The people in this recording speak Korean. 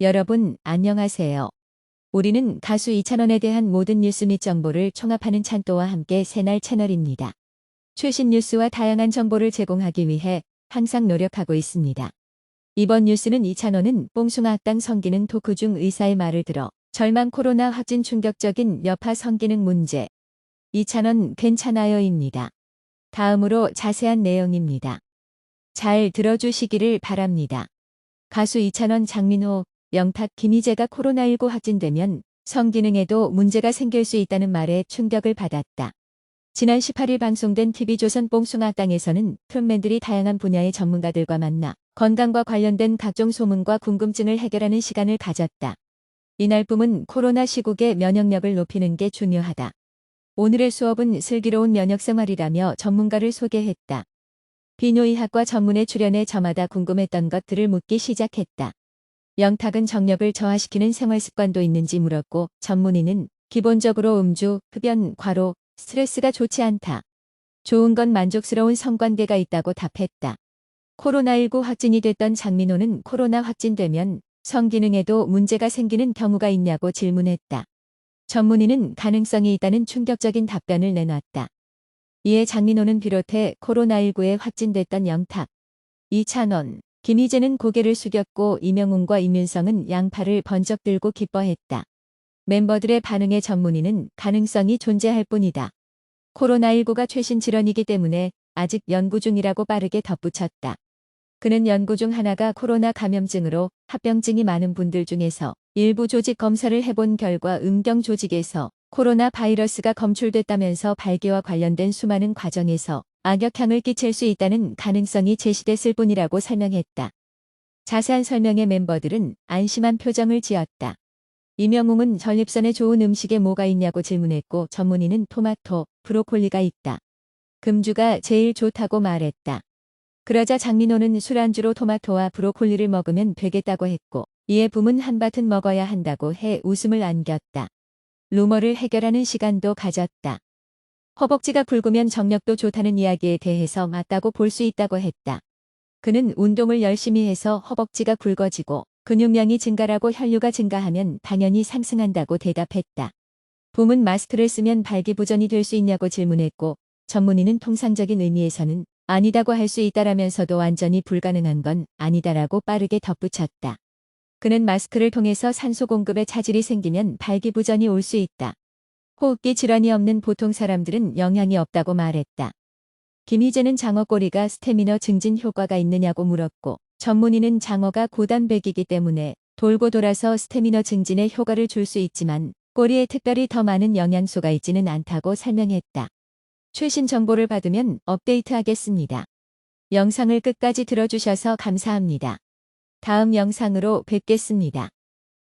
여러분, 안녕하세요. 우리는 가수 이찬원에 대한 모든 뉴스 및 정보를 총합하는 찬또와 함께 새날 채널입니다. 최신 뉴스와 다양한 정보를 제공하기 위해 항상 노력하고 있습니다. 이번 뉴스는 이찬원은 뽕숭아 학당 성기능 토크 중 의사의 말을 들어 절망 코로나 확진 충격적인 여파 성기능 문제. 이찬원 괜찮아요입니다. 다음으로 자세한 내용입니다. 잘 들어주시기를 바랍니다. 가수 이찬원 장민호, 영탁 김희재가 코로나19 확진되면 성기능에도 문제가 생길 수 있다는 말에 충격을 받았다. 지난 18일 방송된 TV조선 뽕숭아 땅에서는 프로맨들이 다양한 분야의 전문가들과 만나 건강과 관련된 각종 소문과 궁금증을 해결하는 시간을 가졌다. 이날 뿜은 코로나 시국의 면역력을 높이는 게 중요하다. 오늘의 수업은 슬기로운 면역 생활이라며 전문가를 소개했다. 비뇨의학과 전문의 출연해 저마다 궁금했던 것들을 묻기 시작했다. 영탁은 정력을 저하시키는 생활 습관도 있는지 물었고 전문의는 기본적으로 음주, 흡연, 과로, 스트레스가 좋지 않다. 좋은 건 만족스러운 성관계가 있다고 답했다. 코로나19 확진이 됐던 장민호는 코로나 확진되면 성기능에도 문제가 생기는 경우가 있냐고 질문했다. 전문의는 가능성이 있다는 충격적인 답변을 내놨다. 이에 장민호는 비롯해 코로나19에 확진됐던 영탁, 이찬원, 김희재는 고개를 숙였고 이명웅과 이민성은 양팔을 번쩍 들고 기뻐했다. 멤버들의 반응에 전문의는 가능성이 존재할 뿐이다. 코로나19가 최신 질환이기 때문에 아직 연구 중이라고 빠르게 덧붙였다. 그는 연구 중 하나가 코로나 감염증으로 합병증이 많은 분들 중에서 일부 조직 검사를 해본 결과 음경 조직에서 코로나 바이러스가 검출됐다면서 발기와 관련된 수많은 과정에서 악역향을 끼칠 수 있다는 가능성이 제시됐을 뿐이라고 설명했다. 자세한 설명에 멤버들은 안심한 표정을 지었다. 이명웅은 전립선에 좋은 음식에 뭐가 있냐고 질문했고 전문의는 토마토, 브로콜리가 있다. 금주가 제일 좋다고 말했다. 그러자 장민호는 술안주로 토마토와 브로콜리를 먹으면 되겠다고 했고 이에 붐은 한밭은 먹어야 한다고 해 웃음을 안겼다. 루머를 해결하는 시간도 가졌다. 허벅지가 굵으면 정력도 좋다는 이야기에 대해서 맞다고 볼 수 있다고 했다. 그는 운동을 열심히 해서 허벅지가 굵어지고 근육량이 증가라고 혈류가 증가하면 당연히 상승한다고 대답했다. 붐은 마스크를 쓰면 발기부전이 될 수 있냐고 질문했고 전문의는 통상적인 의미에서는 아니다고 할 수 있다라면서도 완전히 불가능한 건 아니다라고 빠르게 덧붙였다. 그는 마스크를 통해서 산소 공급에 차질이 생기면 발기부전이 올 수 있다. 호흡기 질환이 없는 보통 사람들은 영향이 없다고 말했다. 김희재는 장어꼬리가 스태미너 증진 효과가 있느냐고 물었고 전문의는 장어가 고단백이기 때문에 돌고 돌아서 스태미너 증진에 효과를 줄 수 있지만 꼬리에 특별히 더 많은 영양소가 있지는 않다고 설명했다. 최신 정보를 받으면 업데이트하겠습니다. 영상을 끝까지 들어주셔서 감사합니다. 다음 영상으로 뵙겠습니다.